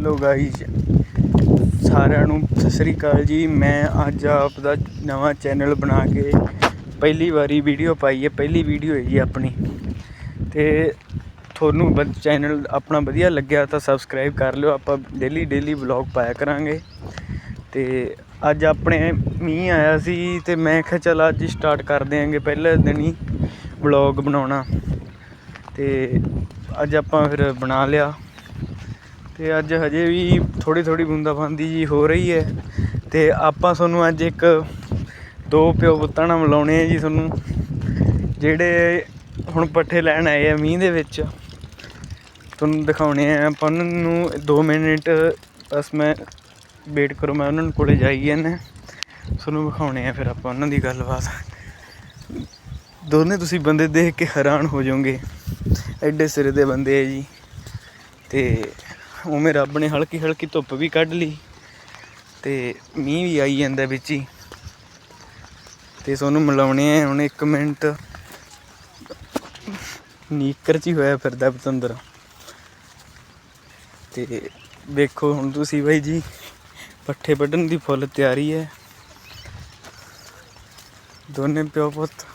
Hello guys ਸਾਰਿਆਂ ਨੂੰ ਸਤਿ ਸ੍ਰੀ ਅਕਾਲ ਜੀ। ਮੈਂ ਅੱਜ ਆਪ ਦਾ ਨਵਾਂ ਚੈਨਲ ਬਣਾ ਕੇ ਪਹਿਲੀ ਵਾਰੀ ਵੀਡੀਓ ਪਾਈ ਹੈ, ਪਹਿਲੀ ਵੀਡੀਓ ਹੈ ਜੀ ਆਪਣੀ। ਤੇ ਤੁਹਾਨੂੰ ਚੈਨਲ ਆਪਣਾ ਵਧੀਆ ਲੱਗਿਆ ਤਾਂ ਸਬਸਕ੍ਰਾਈਬ ਕਰ ਲਿਓ। ਆਪਾਂ ਡੇਲੀ ਡੇਲੀ ਵਲੌਗ ਪਾਇਆ ਕਰਾਂਗੇ। ਤੇ ਅੱਜ ਆਪਣੇ ਮੀਂਹ ਆਇਆ ਸੀ ਤੇ ਮੈਂ ਕਿਹਾ ਚਲ ਅੱਜ ਸਟਾਰਟ ਕਰ ਦਿਆਂਗੇ ਪਹਿਲੇ ਦਿਨ ਹੀ ਵਲੌਗ ਬਣਾਉਣਾ। ਤੇ ਅੱਜ ਆਪਾਂ ਫਿਰ ਬਣਾ ਲਿਆ। ਤੇ ਅੱਜ ਹਜੇ ਵੀ ਥੋੜੀ ਥੋੜੀ ਬੂੰਦਾਬਾਂਦੀ ਜੀ ਹੋ ਰਹੀ ਹੈ ਤੇ ਆਪਾਂ ਤੁਹਾਨੂੰ ਅੱਜ ਇੱਕ ਦੋ ਪਿਓ ਪੁੱਤਾਂ ਨਾਲ ਮਿਲਾਉਣੇ ਆ ਜੀ ਤੁਹਾਨੂੰ, ਜਿਹੜੇ ਹੁਣ ਪੱਠੇ ਲੈਣ ਆਏ ਆ ਮੀਂਹ ਦੇ ਵਿੱਚ। ਤੁਹਾਨੂੰ ਦਿਖਾਉਣੇ ਆ, ਆਪਾਂ ਉਹਨਾਂ ਨੂੰ 2 ਮਿੰਟ, ਬਸ ਮੈਂ ਵੇਟ ਕਰੋ, ਮੈਂ ਉਹਨਾਂ ਨੂੰ ਕੋਲੇ ਜਾਈ ਜਾਂਦਾ। ਤੁਹਾਨੂੰ ਵਿਖਾਉਣੇ ਆ ਫਿਰ ਆਪਾਂ ਉਹਨਾਂ ਦੀ ਗੱਲਬਾਤ। ਦੋਨੇ ਤੁਸੀਂ ਬੰਦੇ ਦੇਖ ਕੇ ਹੈਰਾਨ ਹੋ ਜਾਓਗੇ। ਐਡੇ ਸਿਰੇ ਦੇ ਬੰਦੇ ਆ ਜੀ। ਤੇ ਉਵੇਂ ਰੱਬ ਨੇ ਹਲਕੀ ਹਲਕੀ ਧੁੱਪ ਵੀ ਕੱਢ ਲਈ ਤੇ ਮੀਂਹ ਵੀ ਆਈ ਜਾਂਦਾ ਵਿੱਚ ਹੀ। ਤੇ ਤੁਹਾਨੂੰ ਮਿਲਾਉਣੇ ਆ ਹੁਣ 1 ਮਿੰਟ। ਨੀਕਰ ਚ ਹੀ ਹੋਇਆ ਫਿਰਦਾ ਪਤੰਦਰ। ਤੇ ਵੇਖੋ ਹੁਣ ਤੁਸੀਂ ਬਾਈ ਜੀ, ਪੱਠੇ ਵੱਢਣ ਦੀ ਫੁੱਲ ਤਿਆਰੀ ਹੈ। ਦੋਨੇ ਪਿਓ ਪੁੱਤ,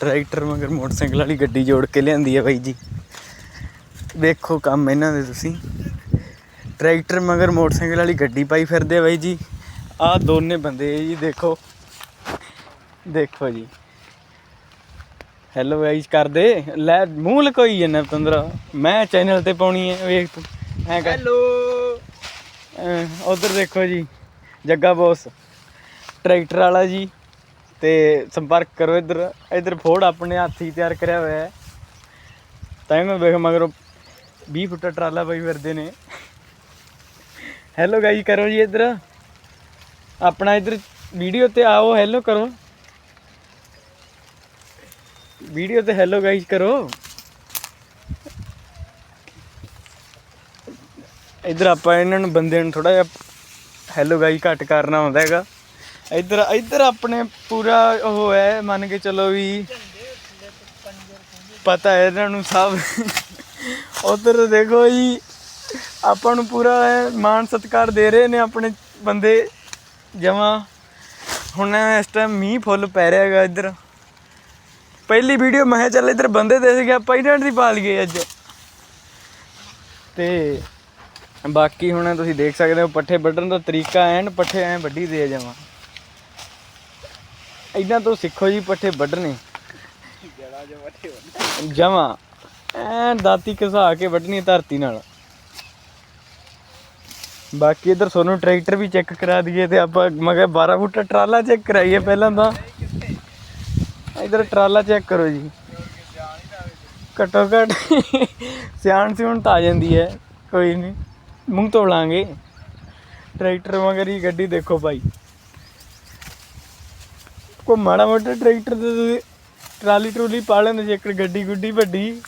ਟਰੈਕਟਰ ਮਗਰ ਮੋਟਰਸਾਈਕਲ ਵਾਲੀ ਗੱਡੀ ਜੋੜ ਕੇ ਲਿਆਂਦੀ ਹੈ ਬਾਈ ਜੀ। ਵੇਖੋ ਕੰਮ ਇਹਨਾਂ ਦੇ ਤੁਸੀਂ। ਟਰੈਕਟਰ ਮਗਰ ਮੋਟਰਸਾਈਕਲ ਵਾਲੀ ਗੱਡੀ ਪਾਈ ਫਿਰਦੇ ਆ ਬਾਈ ਜੀ। ਆਹ ਦੋਨੇ ਬੰਦੇ ਜੀ ਦੇਖੋ। ਦੇਖੋ ਜੀ। ਹੈਲੋ ਗਾਈਸ ਕਰਦੇ? ਲੈ ਮੂੰਹ ਲਕੋਈ ਜੰਨਾ ਪਤੰਦਰਾ ਮੈਂ ਚੈਨਲ ਤੇ ਪਾਉਣੀ ਹੈ ਵੇਖ ਤੂੰ। ਐ ਕਰ। ਹੈਲੋ ਉਧਰ ਦੇਖੋ ਜੀ। ਜੱਗਾ ਬੋਸ। ਟਰੈਕਟਰ ਵਾਲਾ ਜੀ। ਤੇ ਸੰਪਰਕ ਕਰੋ ਇੱਧਰ। ਇੱਧਰ ਫੋੜ ਆਪਣੇ ਹੱਥੀ ਤਿਆਰ ਕਰਿਆ ਹੋਇਆ ਹੈ। ਤਾਂ ਮੈਂ ਵੇਖ ਮਗਰੋਂ 20 ਫੁੱਟ ਟਰਾਲਾ ਪਾਈ ਫਿਰਦੇ ਨੇ। ਹੈਲੋ ਗਾਈ ਕਰੋ ਜੀ ਇੱਧਰ। ਆਪਣਾ ਇੱਧਰ ਵੀਡੀਓ ਤੇ ਆਓ ਹੈਲੋ ਕਰੋ। ਵੀਡੀਓ ਤੇ ਹੈਲੋ ਗਾਈਸ ਕਰੋ। ਇੱਧਰ ਆਪਾਂ ਇਹਨਾਂ ਨੂੰ ਬੰਦੇ ਨੂੰ ਥੋੜਾ ਜਿਹਾ ਹੈਲੋ ਗਾਈ ਘੱਟ ਕਰਨਾ ਹੁੰਦਾ ਹੈਗਾ। ਇੱਧਰ ਇੱਧਰ ਆਪਣੇ ਪੂਰਾ ਉਹ ਹੈ, ਮੰਨ ਕੇ ਚਲੋ ਵੀ ਪਤਾ ਹੈ ਇਹਨਾਂ ਨੂੰ ਸਭ। ਉਧਰ ਦੇਖੋ ਜੀ, ਆਪਾਂ ਨੂੰ ਪੂਰਾ ਮਾਣ ਸਤਿਕਾਰ ਦੇ ਰਹੇ ਨੇ ਆਪਣੇ ਬੰਦੇ ਜਮਾ। ਹੁਣ ਇਸ ਟਾਈਮ ਮੀਂਹ ਫੁੱਲ ਪੈ ਰਿਹਾ ਹੈਗਾ ਇੱਧਰ। ਪਹਿਲੀ ਵੀਡੀਓ ਮੈਂ ਕਿਹਾ ਚੱਲ ਇੱਧਰ ਬੰਦੇ ਦੇ ਸੀਗੇ, ਆਪਾਂ ਇਹਨਾਂ ਦੀ ਪਾਲ ਗਏ ਅੱਜ। ਤੇ ਬਾਕੀ ਹੁਣ ਤੁਸੀਂ ਦੇਖ ਸਕਦੇ ਹੋ, ਪੱਠੇ ਵੱਢਣ ਦਾ ਤਰੀਕਾ ਐਨ, ਪੱਠੇ ਐ ਵੱਢੀ ਦੇ ਜਾਵਾਂ ਇਹਨਾਂ ਤੋਂ ਸਿੱਖੋ ਜੀ ਪੱਠੇ ਵੱਢਣੇ। ਜੜਾ ਜੋ ਮੱਠੇ ਜਮਾ। ਐ ਦਾਤੀ ਘਸਾ ਕੇ ਵੱਢਣੀ ਧਰਤੀ ਨਾਲ। ਬਾਕੀ ਇਧਰ ਸੋਨੂੰ ਟਰੈਕਟਰ ਵੀ ਚੈੱਕ ਕਰਾ ਦਈਏ ਤੇ ਆਪਾਂ ਮੈਂ ਕਿਹਾ 12 ਫੁੱਟ ਟਰਾਲਾ ਚੈੱਕ ਕਰਾਈਏ ਪਹਿਲਾਂ ਤਾਂ। ਇਧਰ ਟਰਾਲਾ ਚੈੱਕ ਕਰੋ ਜੀ। ਘੱਟੋ ਘੱਟ ਸਿਆਣ ਸਿਉਣ ਤਾਂ ਆ ਜਾਂਦੀ ਹੈ, ਕੋਈ ਨਹੀਂ। ਮੂੰਹ ਧੋ ਲਾਂਗੇ। ਟਰੈਕਟਰ ਮਗਰ ਹੀ ਗੱਡੀ ਦੇਖੋ ਭਾਈ। ਕੋ ਮਾੜਾ ਮੋਟਾ ਟਰੈਕਟਰ ਤੇ ਤੁਸੀਂ ਟਰਾਲੀ ਟਰੂਲੀ ਪਾ ਲੈਂਦੇ ਜੇ ਇੱਕ ਗੱਡੀ ਗੁੱਡੀ ਵੱਡੀ।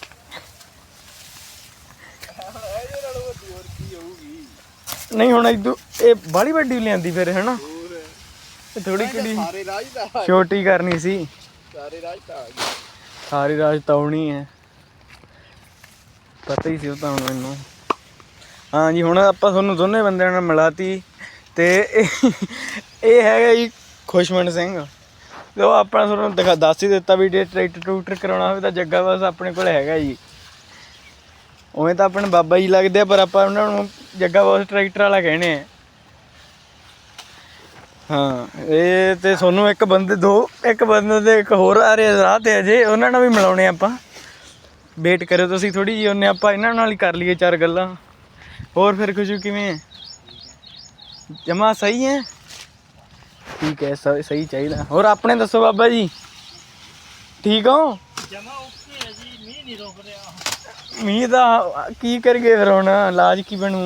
ਨਹੀਂ ਹੁਣ ਇਦੋਂ ਇਹ ਬਾਲੀ ਵੱਡੀ ਲਿਆਂਦੀ ਫਿਰ ਹੈਨਾ? ਥੋੜੀ ਕਿਹੜੀ ਸਾਰੇ ਰਾਜ ਦਾ ਛੋਟੀ ਕਰਨੀ ਸੀ। ਸਾਰੇ ਰਾਜ ਗਏ। ਸਾਰੀ ਰਾਜ ਤਾਉਣੀ ਹੈ ਪਤਾ ਹੀ ਸੀ ਉਹ ਤਾਂ ਮੈਨੂੰ। ਹਾਂ ਜੀ ਹੁਣ ਆਪਾਂ ਤੁਹਾਨੂੰ ਦੋਨੇ ਬੰਦਿਆਂ ਨਾਲ ਮਿਲਾਤੀ ਤੇ ਇਹ ਹੈਗਾ ਜੀ ਖੁਸ਼ਮਨ ਸਿੰਘ। ਤੇ ਉਹ ਆਪਣਾ ਤੁਹਾਨੂੰ ਦਿਖਾ ਦੱਸ ਹੀ ਦਿੱਤਾ ਵੀ ਜੇ ਟਰੈਕਟਰ ਟਰੂਕਟਰ ਕਰਾਉਣਾ ਹੋਵੇ ਤਾਂ ਜੱਗਾ ਬਸ ਆਪਣੇ ਕੋਲ ਹੈਗਾ ਜੀ। ਉਵੇਂ ਤਾਂ ਆਪਣੇ ਬਾਬਾ ਜੀ ਲੱਗਦੇ ਆ, ਪਰ ਆਪਾਂ ਉਹਨਾਂ ਨੂੰ ਜੱਗਾ ਬਸ ਟਰੈਕਟਰ ਵਾਲਾ ਕਹਿੰਦੇ ਆ। ਹਾਂ, ਇਹ ਤੇ ਤੁਹਾਨੂੰ ਇੱਕ ਬੰਦੇ, ਦੋ, ਇੱਕ ਬੰਦੇ ਦੇ ਇੱਕ ਹੋਰ ਆ ਰਹੇ ਰਾਹ ਤੇ ਅਜੇ, ਉਹਨਾਂ ਨਾਲ ਵੀ ਮਿਲਾਉਣੇ ਆਪਾਂ। ਵੇਟ ਕਰਿਓ ਤੁਸੀਂ ਥੋੜੀ ਜਿਹੀ, ਉਹਨੇ ਆਪਾਂ ਇਹਨਾਂ ਨਾਲ ਹੀ ਕਰ ਲਈਏ ਚਾਰ ਗੱਲਾਂ। ਹੋਰ ਫਿਰ ਖੁਸ਼ੂ ਕਿਵੇਂ ਹੈ ਜਮਾ ਸਹੀ ਹੈ? ਠੀਕ ਹੈ, ਸ- ਸਹੀ ਚਾਹੀਦਾ। ਹੋਰ ਆਪਣੇ ਦੱਸੋ ਬਾਬਾ ਜੀ। ਠੀਕ ਹੋ? ਜਮਾ ਓਕੇ ਹੈ ਜੀ, ਮੀਂਹ ਨਹੀਂ ਰੁਕ ਮੀਂਹ ਦਾ ਕੀ ਕਰੀਏ ਫਿਰ ਹੁਣ? ਇਲਾਜ ਕੀ ਬਣੂ?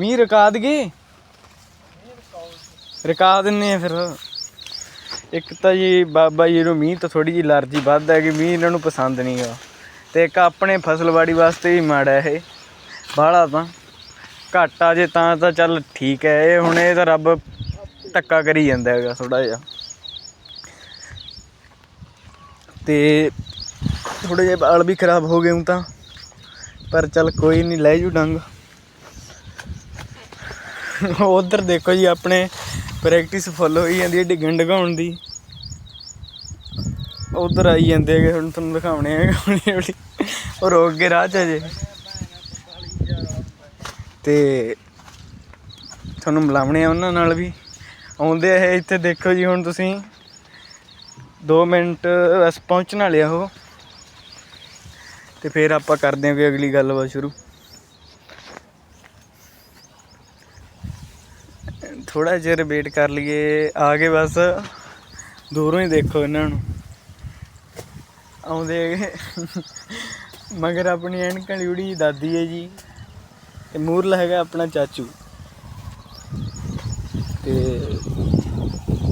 ਮੀਂਹ ਰਕਾ ਦਈਏ? ਰਕਾ ਦਿੰਨੇ ਆ ਫਿਰ। ਇੱਕ ਤਾਂ ਜੀ ਬਾਬਾ ਜੀ ਨੂੰ ਮੀਂਹ ਤਾਂ ਥੋੜੀ ਜਿਹੀ ਅਲਰਜੀ ਵੱਧ ਹੈ ਕਿ ਮੀਂਹ ਇਹਨਾਂ ਨੂੰ ਪਸੰਦ ਨਹੀਂ ਨਹੀਂਗਾ ਤੇ ਇੱਕ ਆਪਣੇ ਫਸਲਵਾੜੀ ਵਾਸਤੇ ਵੀ ਮਾੜਾ ਇਹ। ਬਾਹਲਾ ਤਾਂ। ਘੱਟ ਆ ਜੇ ਤਾਂ ਤਾਂ ਚੱਲ ਠੀਕ ਹੈ, ਇਹ ਹੁਣ ਇਹ ਤਾਂ ਰੱਬ ਧੱਕਾ ਕਰੀ ਜਾਂਦਾ ਹੈਗਾ ਥੋੜਾ ਜਿਹਾ। ਤੇ ਥੋੜੇ ਜਿਹੇ ਵਾਲ ਵੀ ਖਰਾਬ ਹੋ ਗਏ ਹੁਣ ਤਾਂ, ਪਰ ਚੱਲ ਕੋਈ ਨਹੀਂ ਲੈ ਜੂ ਡੰਗ। ਉਧਰ ਦੇਖੋ ਜੀ, ਆਪਣੇ ਪ੍ਰੈਕਟਿਸ ਫੁੱਲ ਹੋਈ ਜਾਂਦੀ ਹੈ ਡਿੱਗਣ ਡਗਾਉਣ ਦੀ। ਉਧਰ ਆਈ ਜਾਂਦੇ ਹੈਗੇ, ਹੁਣ ਤੁਹਾਨੂੰ ਦਿਖਾਉਣੇ ਆ ਹੌਲੀ ਹੌਲੀ ਉਹ ਰੋਕ ਕੇ ਰਾਹ ਚ ਅਜੇ ਤੇ ਤੁਹਾਨੂੰ ਮਿਲਾਉਣੇ ਆ ਉਹਨਾਂ ਨਾਲ ਵੀ। ਆਉਂਦੇ ਆ ਇਹ ਇੱਥੇ ਦੇਖੋ ਜੀ, ਹੁਣ ਤੁਸੀਂ। 2 ਮਿੰਟ, ਬਸ ਪਹੁੰਚਣ ਵਾਲੇ ਆ ਉਹ। ਤੇ ਫਿਰ ਆਪਾਂ ਕਰਦੇ ਹਾਂ ਕੋਈ ਅਗਲੀ ਗੱਲਬਾਤ ਸ਼ੁਰੂ। ਥੋੜਾ ਜਿਹਾ ਵੇਟ ਕਰ ਲਈਏ, ਆ ਗਏ ਬਸ ਦੂਰੋਂ ਹੀ ਦੇਖੋ ਇਹਨਾਂ ਨੂੰ। ਆਉਂਦੇ ਹੈਗੇ। ਮਗਰ ਆਪਣੀ ਐਨਕਾਂ ਜੁੜੀ ਦਾਦੀ ਹੈ ਜੀ, ਤੇ ਮੂਰਲਾ ਹੈਗਾ ਆਪਣਾ ਚਾਚੂ। ਤੇ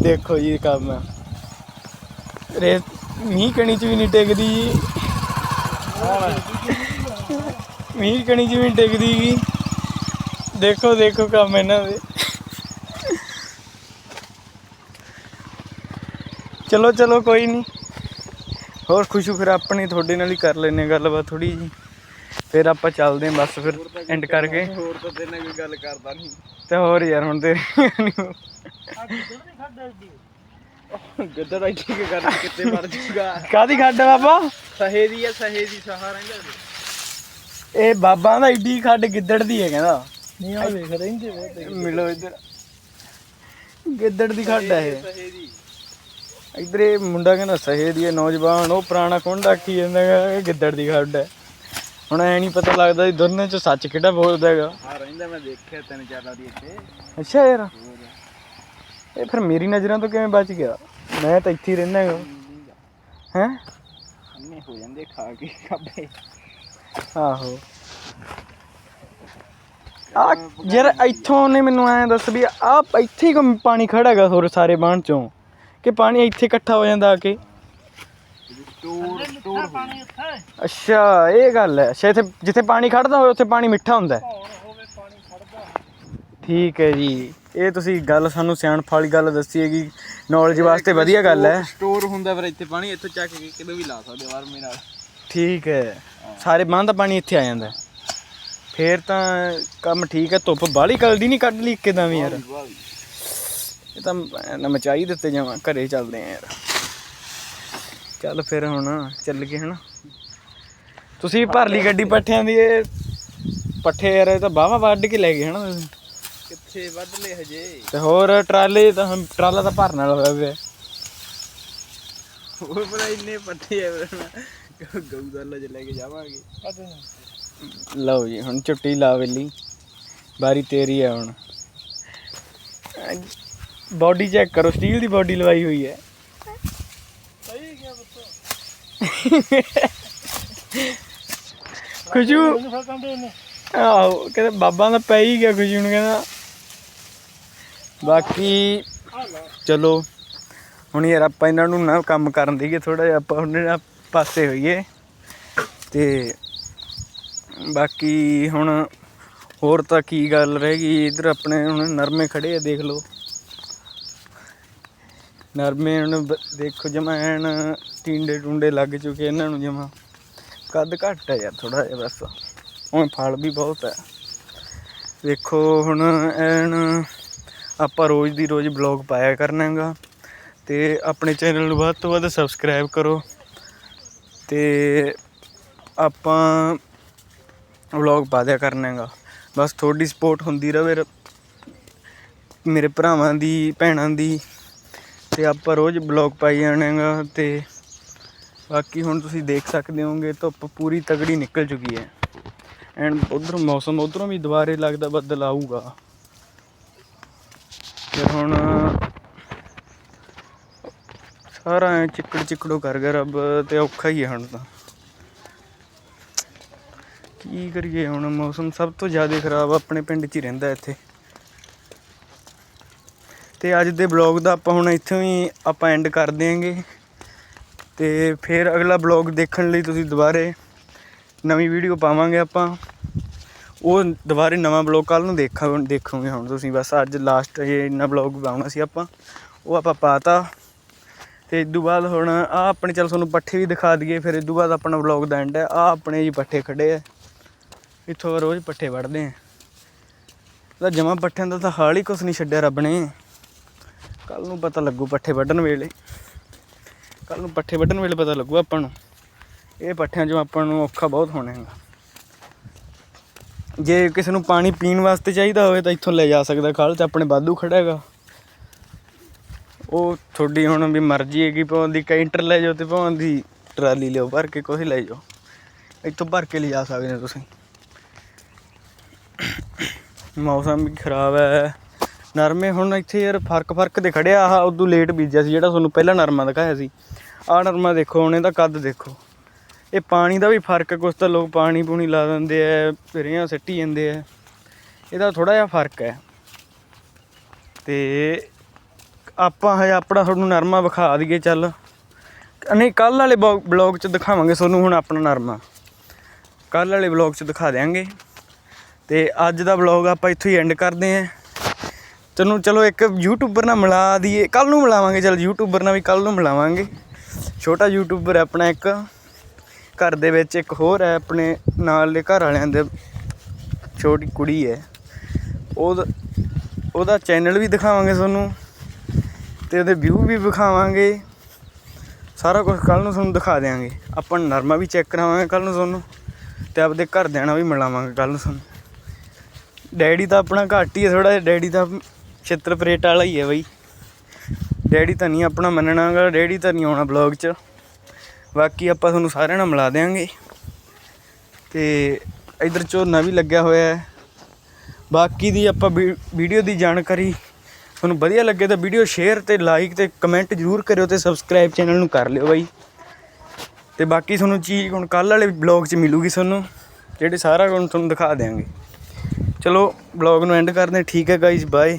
ਦੇਖੋ ਜੀ ਕੰਮ। ਰੇ ਮੀਂਹ ਕਣੀ ਚ ਵੀ ਨਹੀਂ ਟਿਕਦੀ ਜੀ। ਮੀਂਹ ਕਣੀ ਚ ਵੀ ਨਹੀਂ ਟਿਕਦੀ ਗੀ। ਦੇਖੋ ਦੇਖੋ ਕੰਮ ਇਹਨਾਂ ਦੇ। ਚਲੋ ਚਲੋ ਕੋਈ ਨਹੀਂ ਹੋਰ ਖੁਸ਼ੂ ਫਿਰ ਆਪਣੀ ਤੁਹਾਡੇ ਨਾਲ ਹੀ ਕਰ ਲੈਨੇ ਗੱਲਬਾਤ ਥੋੜੀ ਜੀ ਫਿਰ ਆਪਾਂ ਚੱਲਦੇ ਹਾਂ ਬਸ ਫਿਰ ਐਂਡ ਕਰਕੇ। ਹੋਰ ਤਾਂ ਤੇਰੇ ਨਾਲ ਕੋਈ ਗੱਲ ਕਰਦਾ ਨਹੀਂ ਤੇ ਹੋਰ ਯਾਰ ਹੁਣ ਤੇ ਗੱਦਰ ਆਈ ਠੀਕ ਕਰ ਕਿੱਥੇ ਮਰ ਜੂਗਾ। ਕਾਦੀ ਖੱਡ ਆ ਬਾਬਾ? ਸਹੇ ਦੀ ਆ ਸਹੇ ਦੀ ਸਹਾ ਰਹਿੰਦਾ ਇਹ ਬਾਬਾ ਦਾ ਈਡੀ ਖੱਡ ਗਿੱਦੜ ਦੀ ਹੈ ਕਹਿੰਦਾ। ਨਹੀਂ ਆ ਵੇਖ ਰਹਿੰਦੇ ਬਹੁਤ ਮਿਲੋ ਇੱਧਰ। ਗਿੱਦੜ ਦੀ ਖੱਡ ਹੈ ਇਹ। ਸਹੇ ਦੀ ਇੱਧਰ ਇਹ ਮੁੰਡਾ ਕਹਿੰਦਾ ਸਹੇ ਦੀ ਹੈ ਨੌਜਵਾਨ ਉਹ ਪੁਰਾਣਾ ਖੁੰਡਾ ਆਖੀ ਜਾਂਦਾ ਇਹ ਗਿੱਦੜ ਦੀ ਖੱਡ ਹੈ। ਹੁਣ ਐ ਨਹੀਂ ਪਤਾ ਲੱਗਦਾ ਇਹ ਦੋਨੇ ਚ ਸੱਚ ਕਿਹੜਾ ਬੋਲਦਾ ਹੈਗਾ। ਆ ਰਹਿੰਦਾ ਮੈਂ ਦੇਖਿਆ ਤਿੰਨ ਚਾਰਾਂ ਦੀ ਇੱਥੇ। ਅੱਛਾ ਯਾਰ। ਇਹ ਫਿਰ ਮੇਰੀ ਨਜ਼ਰਾਂ ਤੋਂ ਕਿਵੇਂ ਬਚ ਗਿਆ? ਮੈਂ ਤਾਂ ਇੱਥੇ ਹੀ ਰਹਿੰਦਾ ਹੈਗਾ ਹੈ? ਅੰਨੇ ਹੋ ਜਾਂਦੇ ਖਾ ਕੇ ਖਾਬੇ। ਆਹੋ। ਆ ਯਾਰ ਇੱਥੋਂ ਨੇ ਮੈਨੂੰ ਐਂ ਦੱਸ ਵੀ ਆ ਇੱਥੇ ਹੀ ਕੋਈ ਪਾਣੀ ਖੜਾ ਹੈਗਾ ਹੋਰ ਸਾਰੇ ਬਾਣ ਚੋਂ। ਕਿ ਪਾਣੀ ਇੱਥੇ ਇਕੱਠਾ ਹੋ ਜਾਂਦਾ ਆ ਕੇ? ਟੋਰ ਟੋਰ ਪਾਣੀ ਉੱਥੇ ਅੱਛਾ ਇਹ ਗੱਲ ਹੈ। ਅੱਛਾ ਇੱਥੇ ਜਿੱਥੇ ਪਾਣੀ ਖੜਦਾ ਹੋਵੇ ਉੱਥੇ ਪਾਣੀ ਮਿੱਠਾ ਹੁੰਦਾ ਹੈ। ਠੀਕ ਹੈ ਜੀ। ਇਹ ਤੁਸੀਂ ਗੱਲ ਸਾਨੂੰ ਸਿਆਣਪ ਵਾਲੀ ਗੱਲ ਦੱਸੀ ਹੈਗੀ ਨੌਲੇਜ ਵਾਸਤੇ ਵਧੀਆ ਗੱਲ ਹੈ। ਸਟੋਰ ਹੁੰਦਾ ਫਿਰ ਇੱਥੇ ਪਾਣੀ ਇੱਥੋਂ ਚੱਕ ਕੇ ਕਿਦੋਂ ਵੀ ਲਾ ਸਕਦੇ ਵਾਰਮੇ ਨਾਲ। ਠੀਕ ਹੈ। ਸਾਰੇ ਬੰਦ ਦਾ ਪਾਣੀ ਇੱਥੇ ਆ ਜਾਂਦਾ। ਫੇਰ ਤਾਂ ਕੰਮ ਠੀਕ ਹੈ ਧੁੱਪ ਬਾਹਲੀ ਕਲਦੀ ਨਹੀਂ ਕੱਢ ਲਈ ਕਿਦਾਂ ਵੀ ਯਾਰ। ਇਹ ਤਾਂ ਨਾ ਮਚਾਈ ਦਿੱਤੇ ਜਾਵਾਂ ਘਰੇ ਚੱਲਦੇ ਆ ਯਾਰ। ਚੱਲ ਫਿਰ ਹੁਣ ਚੱਲ ਗਏ ਹਨਾ। ਤੁਸੀਂ ਭਰ ਲਈ ਗੱਡੀ ਪੱਠਿਆਂ ਦੀ ਇਹ ਪੱਠੇ ਯਾਰ ਇਹ ਤਾਂ ਬਾਵਾ ਵੱਢ ਕੇ ਲੈ ਗਏ ਹਨਾ ਤੁਸੀਂ। ਕਿੱਥੇ ਵੱਧ ਲੈ ਹਜੇ? ਤੇ ਹੋਰ ਟਰਾਲੇ ਤਾਂ ਹੁਣ ਟਰਾਲਾ ਤਾਂ ਭਰਨ ਵਾਲਾ ਹੋਇਆ ਪਿਆ। ਹੋਰ ਬੜਾ ਇੰਨੇ ਪੱਠੇ ਆ ਗਊ ਦਾ ਲੱਜ ਲੈ ਕੇ ਜਾਵਾਂਗੇ। ਲਓ ਜੀ ਹੁਣ ਝੁੱਟੀ ਲਾ ਵੇਲੀ। ਬਾਰੀ ਤੇਰੀ ਹੈ ਹੁਣ। ਬਾਡੀ ਚੈੱਕ ਕਰੋ ਸਟੀਲ ਦੀ ਬਾਡੀ ਲਵਾਈ ਹੋਈ ਹੈ। ਸਹੀ ਗਿਆ ਬੱਤੋ ਖੁਸ਼ੂ। ਇਹਨੂੰ ਫਿਰ ਕੰਦੇ ਨੇ। ਆਹੋ ਕਹਿੰਦੇ ਬਾਬਾ ਦਾ ਪੈ ਹੀ ਗਿਆ ਖੁਸ਼ੀ ਨੂੰ ਕਹਿੰਦਾ ਬਾਕੀ ਚਲੋ, ਹੁਣ ਯਾਰ ਆਪਾਂ ਇਹਨਾਂ ਨੂੰ ਨਾ ਕੰਮ ਕਰਨ ਦੇਈਏ ਥੋੜਾ ਜਿਹਾ ਆਪਾਂ ਹੁਣ ਨਾ ਪਾਸੇ ਹੋਈਏ। ਤੇ ਬਾਕੀ ਹੁਣ ਹੋਰ ਤਾਂ ਕੀ ਗੱਲ ਰਹਿ ਗਈ, ਇਧਰ ਆਪਣੇ ਹੁਣ ਨਰਮੇ ਖੜੇ ਆ, ਦੇਖ ਲਓ। ਨਰਮੇ ਹੁਣ ਦੇਖੋ ਜਮਾ ਐਨ ਟਿੰਡੇ ਟੁੰਡੇ ਲੱਗ ਚੁੱਕੇ ਇਹਨਾਂ ਨੂੰ ਜਮਾ। ਕੱਦ ਘੱਟ ਹੈ ਯਾਰ ਥੋੜਾ ਜਿਹਾ ਬਸ। ਹੁਣ ਫਲ ਵੀ ਬਹੁਤ ਹੈ ਦੇਖੋ ਹੁਣ ਐਨ ਆਪਾਂ ਰੋਜ਼ ਦੀ ਰੋਜ਼ ਬਲੌਗ ਪਾਇਆ ਕਰਨਾ ਹੈਗਾ ਤੇ ਆਪਣੇ ਚੈਨਲ ਨੂੰ ਵੱਧ ਤੋਂ ਵੱਧ ਸਬਸਕ੍ਰਾਈਬ ਕਰੋ ਤੇ ਆਪਾਂ ਵਲੌਗ ਪਾ ਦਿਆ ਕਰਨਾ ਹੈਗਾ ਬਸ ਤੁਹਾਡੀ ਸਪੋਰਟ ਹੁੰਦੀ ਰਵੇ ਮੇਰੇ ਭਰਾਵਾਂ ਦੀ, ਭੈਣਾਂ ਦੀ ਤੇ ਆਪਾਂ ਰੋਜ਼ ਬਲੌਗ ਪਾਈ ਜਾਣਾਗਾ ਤੇ ਬਾਕੀ ਹੁਣ ਤੁਸੀਂ ਦੇਖ ਸਕਦੇ ਹੋਗੇ ਧੁੱਪ ਪੂਰੀ ਤਗੜੀ ਨਿਕਲ ਚੁੱਕੀ ਹੈ। ਐਂਡ ਉਧਰ ਮੌਸਮ, ਉਧਰੋਂ ਵੀ ਦੁਬਾਰੇ ਲੱਗਦਾ ਬੱਦਲ ਆਊਗਾ। ਫਿਰ ਹੁਣ ਸਾਰਾ ਐਂ ਚਿੱਕੜ ਚਿੱਕੜੋ ਕਰ ਗਿਆ ਰੱਬ ਤੇ ਔਖਾ ਹੀ ਹੈ ਹੁਣ ਤਾਂ। ਕੀ ਕਰੀਏ ਹੁਣ, ਮੌਸਮ ਸਭ ਤੋਂ ਜ਼ਿਆਦਾ ਖਰਾਬ ਆਪਣੇ ਪਿੰਡ 'ਚ ਹੀ ਰਹਿੰਦਾ ਇੱਥੇ। ਤੇ ਅੱਜ ਦੇ ਬਲੌਗ ਦਾ ਆਪਾਂ ਹੁਣ ਇੱਥੋਂ ਹੀ ਆਪਾਂ ਐਂਡ ਕਰ ਦਿਆਂਗੇ। ਤੇ ਫਿਰ ਅਗਲਾ ਬਲੌਗ ਦੇਖਣ ਲਈ ਤੁਸੀਂ ਦੁਬਾਰੇ ਨਵੀਂ ਵੀਡੀਓ ਪਾਵਾਂਗੇ ਆਪਾਂ। ਉਹ ਦੁਬਾਰੇ ਨਵਾਂ ਬਲੌਗ ਕੱਲ ਨੂੰ ਦੇਖਾ, ਦੇਖੋਗੇ ਹੁਣ ਤੁਸੀਂ। ਬਸ ਅੱਜ ਲਾਸਟ ਇਹ ਇੰਨਾ ਬਲੌਗ ਪਾਉਣਾ ਸੀ ਆਪਾਂ। ਉਹ ਆਪਾਂ ਪਾਤਾ। ਤੇ ਇਦੋਂ ਬਾਅਦ ਹੁਣ ਆ ਆਪਣੇ, ਚੱਲ ਤੁਹਾਨੂੰ ਪੱਠੇ ਵੀ ਦਿਖਾ ਦਈਏ। ਫਿਰ ਇਦੋਂ ਬਾਅਦ ਆਪਣਾ ਵਲੌਗ ਦਾ ਐਂਡ ਹੈ। ਆ ਆਪਣੇ ਜੀ ਪੱਠੇ ਖੜੇ ਆ। ਇੱਥੋਂ ਰੋਜ਼ ਪੱਠੇ ਵੜਦੇ ਆ। ਤਾਂ ਜਮਾ ਪੱਠਿਆਂ ਦਾ ਤਾਂ ਹਾਲ ਹੀ ਕੁਛ ਨਹੀਂ ਛੱਡਿਆ ਰੱਬ ਨੇ। ਕੱਲ ਨੂੰ ਪਤਾ ਲੱਗੂ ਪੱਠੇ ਵੱਢਣ ਵੇਲੇ। ਕੱਲ ਨੂੰ ਪੱਠੇ ਵੱਢਣ ਵੇਲੇ ਪਤਾ ਲੱਗੂ ਆਪਾਂ ਨੂੰ। ਇਹ ਪੱਠਿਆਂ 'ਚੋਂ ਆਪਾਂ ਨੂੰ ਔਖਾ ਬਹੁਤ ਹੋਣਾ ਹੈਗਾ। ਜੇ ਕਿਸੇ ਨੂੰ ਪਾਣੀ ਪੀਣ ਵਾਸਤੇ ਚਾਹੀਦਾ ਹੋਵੇ ਤਾਂ ਇੱਥੋਂ ਲੈ ਜਾ ਸਕਦਾ ਖਾਲ ਤੇ ਆਪਣੇ ਬਾਦੂ ਖੜਾ ਹੈਗਾ। ਉਹ ਤੁਹਾਡੀ ਹੁਣ ਵੀ ਮਰਜ਼ੀ ਹੈਗੀ ਭਾਵੇਂ ਦੀ ਕੈਂਟਰ ਲੈ ਜਾਓ ਤੇ ਭਾਵੇਂ ਦੀ ਟਰਾਲੀ ਲਿਓ ਭਰ ਕੇ ਕੁਛ ਲੈ ਜਾਓ। ਇੱਥੋਂ ਭਰ ਕੇ ਲਿਜਾ ਸਕਦੇ ਹੋ ਤੁਸੀਂ। ਮੌਸਮ ਵੀ ਖਰਾਬ ਹੈ। ਨਰਮੇ ਹੁਣ ਇੱਥੇ ਯਾਰ ਫ਼ਰਕ ਫ਼ਰਕ ਦੇ ਖੜਿਆ, ਆਹ ਉਦੋਂ ਲੇਟ ਬੀਜਿਆ ਸੀ, ਜਿਹੜਾ ਤੁਹਾਨੂੰ ਪਹਿਲਾਂ ਨਰਮਾ ਦਿਖਾਇਆ ਸੀ। ਆਹ ਨਰਮਾ ਦੇਖੋ, ਹੁਣ ਇਹਦਾ ਕੱਦ ਦੇਖੋ। ਇਹ ਪਾਣੀ ਦਾ ਵੀ ਫ਼ਰਕ ਹੈ, ਕੁਛ ਤਾਂ ਲੋਕ ਪਾਣੀ ਪੂਣੀ ਲਾ ਦਿੰਦੇ ਐ ਰੇਹਾਂ ਸਿੱਟੀ ਜਾਂਦੇ ਐ ਇਹਦਾ ਥੋੜਾ ਜਿਹਾ ਫ਼ਰਕ ਹੈ। ਤੇ ਆਪਾਂ ਹਜੇ ਆਪਣਾ ਤੁਹਾਨੂੰ ਨਰਮਾ ਵਿਖਾ ਦਈਏ ਚੱਲ। ਨਹੀਂ ਕੱਲ ਵਾਲੇ ਬਲੌਗ 'ਚ ਦਿਖਾਵਾਂਗੇ ਤੁਹਾਨੂੰ ਹੁਣ ਆਪਣਾ ਨਰਮਾ। ਕੱਲ ਵਾਲੇ ਬਲੌਗ 'ਚ ਦਿਖਾ ਦਿਆਂਗੇ। ਤੇ ਅੱਜ ਦਾ ਬਲੌਗ ਆਪਾਂ ਇੱਥੋਂ ਹੀ ਐਂਡ ਕਰਦੇ ਆਂ ਚਲੋ ਚਲੋ ਇੱਕ ਯੂਟਿਊਬਰ ਨਾਲ ਮਿਲਾ ਦਈਏ। ਕੱਲ ਨੂੰ ਮਿਲਾਵਾਂਗੇ, ਚਲ ਯੂਟਿਊਬਰ ਨਾਲ ਵੀ ਕੱਲ ਨੂੰ ਮਿਲਾਵਾਂਗੇ। ਛੋਟਾ ਯੂਟਿਊਬਰ ਆਪਣਾ ਇੱਕ। ਘਰ ਦੇ ਵਿੱਚ ਇੱਕ ਹੋਰ ਹੈ, ਆਪਣੇ ਨਾਲ ਦੇ ਘਰ ਵਾਲਿਆਂ ਦੇ ਛੋਟੀ ਕੁੜੀ ਹੈ। ਉਹ ਉਹਦਾ ਚੈਨਲ ਵੀ ਦਿਖਾਵਾਂਗੇ ਤੁਹਾਨੂੰ ਤੇ ਉਹਦੇ ਵਿਊ ਵੀ ਵਿਖਾਵਾਂਗੇ। ਸਾਰਾ ਕੁਝ ਕੱਲ ਨੂੰ ਤੁਹਾਨੂੰ ਦਿਖਾ ਦੇਵਾਂਗੇ ਆਪਾਂ ਨਰਮਾ ਵੀ ਚੈੱਕ ਕਰਾਵਾਂਗੇ ਕੱਲ ਨੂੰ ਤੁਹਾਨੂੰ ਤੇ ਆਪਦੇ ਘਰਦਿਆਂ ਨਾਲ ਵੀ ਮਿਲਾਵਾਂਗੇ ਕੱਲ ਨੂੰ ਤੁਹਾਨੂੰ। ਡੈਡੀ ਤਾਂ ਆਪਣਾ ਘੱਟ ਹੀ ਹੈ ਥੋੜਾ ਜਿਹਾ, ਡੈਡੀ ਤਾਂ ਛਿੱਤਰ ਪਰੇਟ ਵਾਲਾ ਹੀ ਹੈ ਬਈ। ਡੈਡੀ ਤਾਂ ਨਹੀਂ ਆਪਣਾ ਮੰਨਣਾਗਾ, ਡੈਡੀ ਤਾਂ ਨਹੀਂ ਆਉਣਾ ਬਲੌਗ 'ਚ। ਬਾਕੀ ਆਪਾਂ ਤੁਹਾਨੂੰ ਸਾਰਿਆਂ ਨਾਲ ਮਿਲਾ ਦੇਵਾਂਗੇ ਤੇ ਇਧਰ ਝੋਨਾ ਵੀ ਲੱਗਿਆ ਹੋਇਆ ਹੈ। ਬਾਕੀ ਦੀ ਆਪਾਂ ਵੀ- ਵੀਡੀਓ ਦੀ ਜਾਣਕਾਰੀ ਤੁਹਾਨੂੰ ਵਧੀਆ ਲੱਗੇ ਤਾਂ ਵੀਡੀਓ ਸ਼ੇਅਰ ਤੇ ਲਾਈਕ ਤੇ ਕਮੈਂਟ ਜ਼ਰੂਰ ਕਰਿਓ ਤੇ ਸਬਸਕ੍ਰਾਈਬ ਚੈਨਲ ਨੂੰ ਕਰ ਲਿਓ ਬਾਈ। ਤੇ ਬਾਕੀ ਤੁਹਾਨੂੰ ਚੀਜ਼ ਹੁਣ ਕੱਲ ਵਾਲੇ ਬਲੌਗ 'ਚ ਮਿਲੂਗੀ ਤੁਹਾਨੂੰ, ਜਿਹੜੇ ਸਾਰਾ ਹੁਣ ਤੁਹਾਨੂੰ ਦਿਖਾ ਦੇਵਾਂਗੇ ਚਲੋ ਬਲੌਗ ਨੂੰ ਐਂਡ ਕਰਦੇ ਠੀਕ ਹੈ ਗਾਇਜ਼ ਬਾਏ